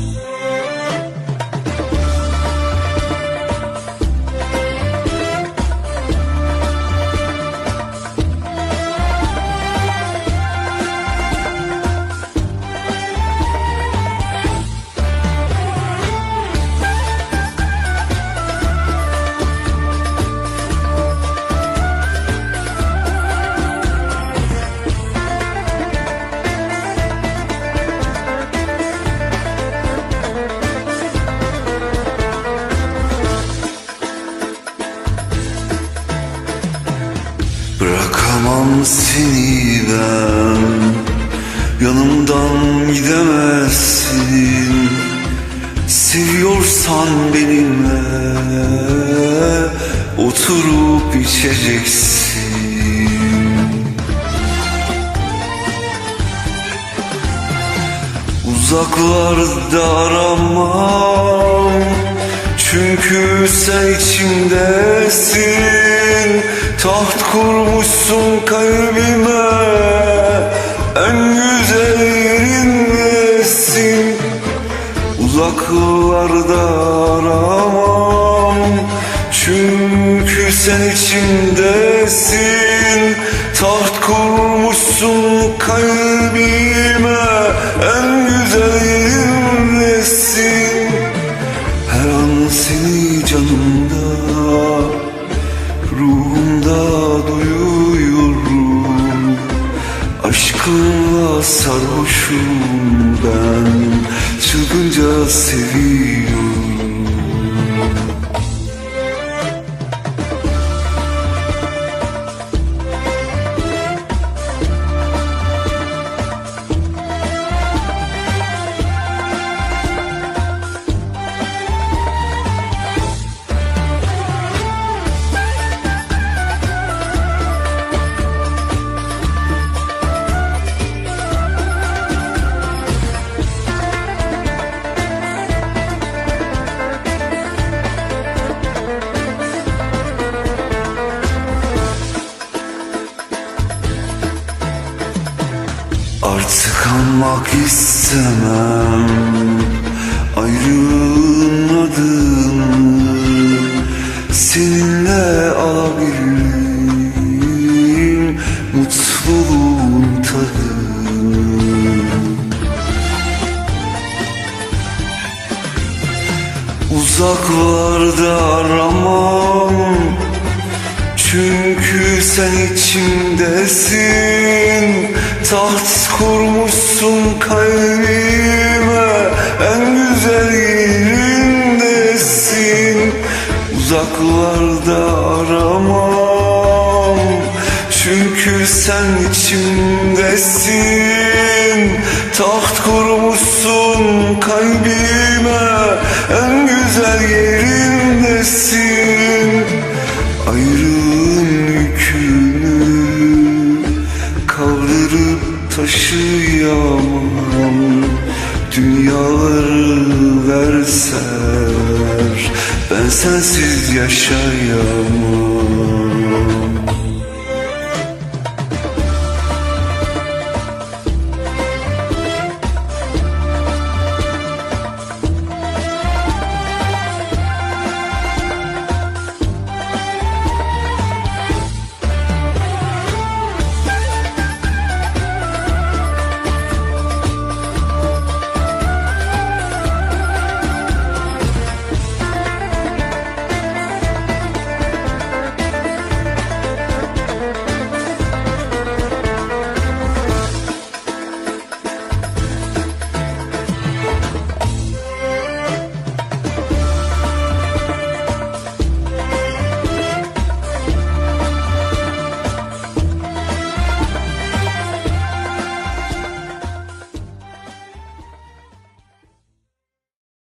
Bye. Bırakamam seni ben Yanımdan gidemezsin. Seviyorsan benimle Oturup içeceksin. Uzaklarda aramam Çünkü sen içimdesin Taht kurmuşsun kalbime En güzel yerindesin. Uzaklarda aramam Çünkü sen içimdesin Taht kurmuşsun kalbime En güzel yerindesin. Her an seni canımda Aşkınla sarhoşum ben. Çılgınca seviyorum Artık anmak istemem. Ayrılığın adını Seninle alabilirim. Mutluluğun tadını Uzaklarda aramam. Çünkü sen içimdesin Taht kurmuşsun kalbime En güzel yerindesin. Uzaklarda aramam Çünkü sen içimdesin. Taht kurmuşsun kalbime En güzel yerindesin. Ayrılığın Ben sensiz yaşayamam.